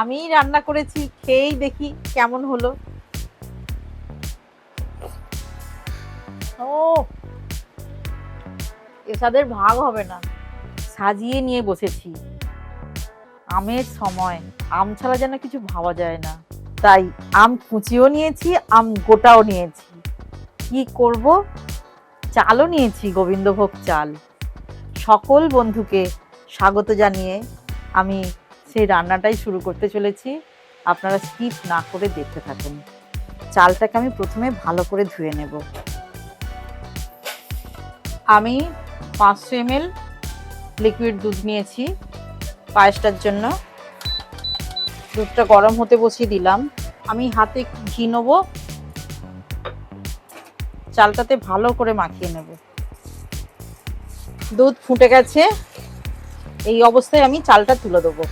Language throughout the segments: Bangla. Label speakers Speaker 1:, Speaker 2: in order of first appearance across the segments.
Speaker 1: আমিই রান্না করেছি, খেয়েই দেখি কেমন হলো। ও, এসাদের ভাগ হবে না। সাজিয়ে নিয়ে বসেছি। আমের সময়, আম ছাড়া যেন কিছু ভাবা যায় না। তাই আম কুচিও নিয়েছি, আম গোটাও নিয়েছি। কি করব? চালও নিয়েছি, গোবিন্দভোগ চাল। সকল বন্ধুকে স্বাগত জানিয়ে আমি সেই রান্নাটাই শুরু করতে চলেছি। আপনারা স্কিপ না করে দেখতে থাকুন। চালটাকে আমি প্রথমে ভালো করে ধুয়ে নেব। আমি পাঁচশো এমএল লিকুইড দুধ নিয়েছি পায়েসটার জন্য। দুধটা গরম হতে বসিয়ে দিলাম। আমি হাতে ঘি নেব। চালটাতে ভালো করে মাখিয়ে নেব। দুধ ফুটে গেছে। এই অবস্থায় আমি চালটা তুলে দেবো।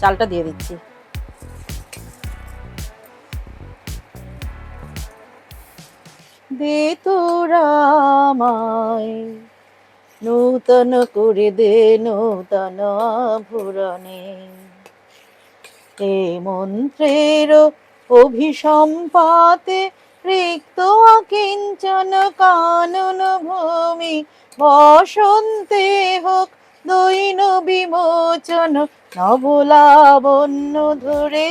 Speaker 1: চালটা দিয়ে দিচ্ছি। দে নূতন করে দে নূতন ভুরনে এ মন্ত্রের অভিসম্পাতে রিক্ত কিঞ্চন কানন ভূমি, বসন্তে হোক দৈন বিমোচন নবলাবণ্য ধরে।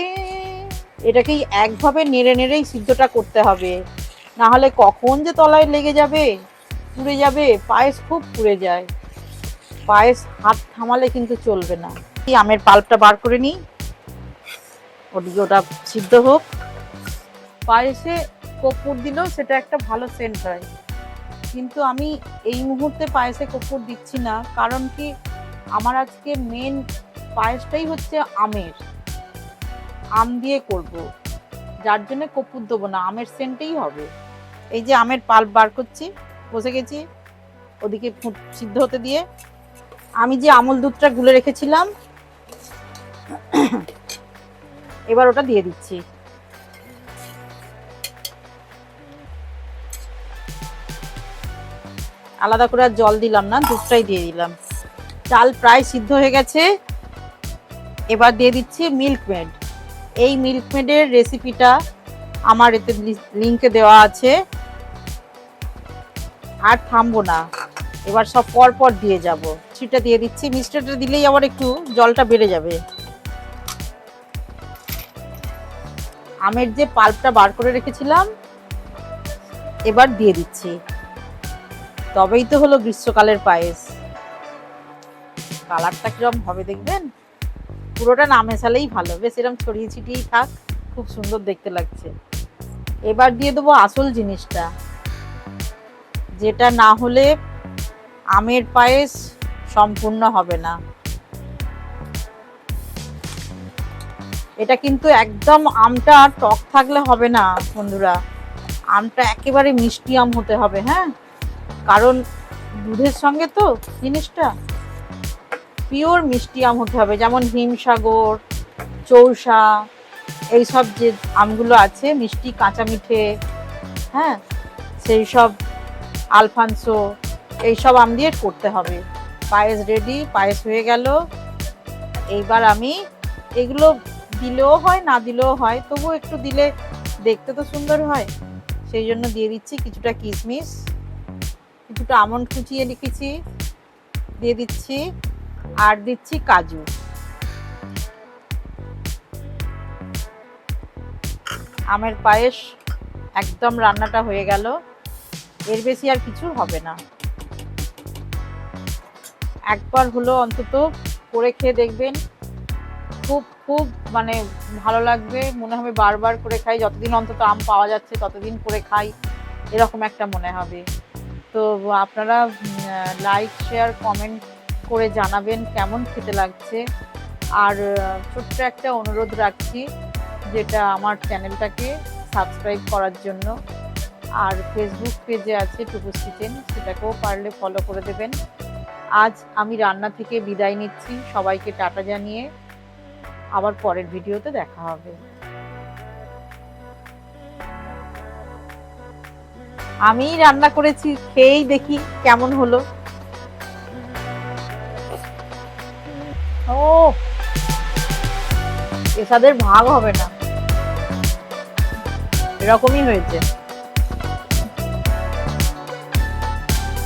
Speaker 1: এটাকে একভাবে নেড়ে নেড়েই সিদ্ধটা করতে হবে? না হলে কখন যে তলায় লেগে যাবে, পুড়ে যাবে, পায়েস খুব পুড়ে যায়। পায়েস হাত থামালে কিন্তু চলবে না। এই আমের পাল্পটা বার করে নিই। ওদিকে ওটা সিদ্ধ হোক। পায়েসে কর্পূর দিলেও সেটা একটা ভালো সেন্ট হয়। কিন্তু আমি এই মুহূর্তে পায়েসে কর্পূর দিচ্ছি না। কারণ কি আমার আজকে মেন পায়েসটাই হচ্ছে আমের। আম দিয়ে করব। যার জন্য কপুর দেবো না, আমের সেন্টেই হবে। এই যে আমের পাল্প বার করছি, বসে গেছি, ওদিকে সিদ্ধ হতে দিয়ে। আমি যে আমল দুধটা গুলে রেখেছিলাম, এবার ওটা দিয়ে দিচ্ছি। আলাদা করে আর জল দিলাম না, দুধটাই দিয়ে দিলাম। চাল প্রায় সিদ্ধ হয়ে গেছে। এবার দিয়ে দিচ্ছি মিল্ক মেড এই মিল্ক মেডের রেসিপিটা আমার এতে লিঙ্কে দেওয়া আছে। আর থামবো না। এবার সব পর পর দিয়ে যাব। সেটা দিয়ে দিচ্ছি। মিষ্টিটা দিলেই আবার একটু জলটা বেড়ে যাবে। আমের যে পাল্পটা বার করে রেখেছিলাম, এবার দিয়ে দিচ্ছি। তবেই তো হলো গ্রীষ্মকালের পায়েস। কালারটা কিরম হবে দেখবেন? পুরোটা না মেশালেই ভালো। বেশ এরকম ছড়িয়ে ছিটিয়েই থাক, খুব সুন্দর দেখতে লাগছে। এবার দিয়ে দেবো আসল জিনিসটা। যেটা না হলে আমের পায়েস সম্পূর্ণ হবে না। এটা কিন্তু একদম আমটা টক থাকলে হবে না, বন্ধুরা। আমটা একেবারে মিষ্টি আম হতে হবে হ্যাঁ? কারণ দুধের সঙ্গে তো জিনিসটা পিওর মিষ্টি আম হতে হবে, যেমন হিমসাগর, চৌসা, এইসব যে আমগুলো আছে, মিষ্টি কাঁচা মিঠে হ্যাঁ সেই সব আলফানসো, এইসব আম দিয়ে করতে হবে। পায়েস রেডি পায়েস হয়ে গেল। এইবার আমি এগুলো দিলেও হয়, না দিলেও হয় তবু একটু দিলে দেখতে তো সুন্দর হয়। সেই জন্য দিয়ে দিচ্ছি কিছুটা কিশমিশ, কিছুটা আমন্ড কুচিয়ে লিখেছি, দিয়ে দিচ্ছি আর দিচ্ছি কাজু। আমের পায়েস একদম রান্নাটা হয়ে গেল। এর বেশি আর কিছু হবে না। একবার হলো অন্তত করে খেয়ে দেখবেন। খুব খুব মানে ভালো লাগবে। মনে হবে বারবার করে খাই। যতদিন অন্তত আম পাওয়া যাচ্ছে ততদিন করে খাই। এরকম একটা মনে হবে। তো আপনারা লাইক শেয়ার কমেন্ট করে জানাবেন কেমন খেতে লাগছে। আর ছোট্ট একটা অনুরোধ রাখছি, যেটা আমার চ্যানেলটাকে সাবস্ক্রাইব করার জন্য। আর ফেসবুক পেজে আছে টুকুস কিচেন, সেটাকেও পারলে ফলো করে দেবেন। আজ আমি রান্না থেকে বিদায় নিচ্ছি। সবাইকে টাটা জানিয়ে আবার পরের ভিডিওতে দেখা হবে। আমি রান্না করেছি, খেয়েই দেখি কেমন হলো। পেশাদের ভাগ হবে না। এরকমই হয়েছে।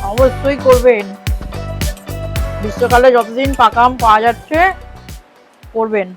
Speaker 1: অবশ্যই করবেন। গ্রীষ্মকালে যতদিন পাকা আম পাওয়া যাচ্ছে, করবেন।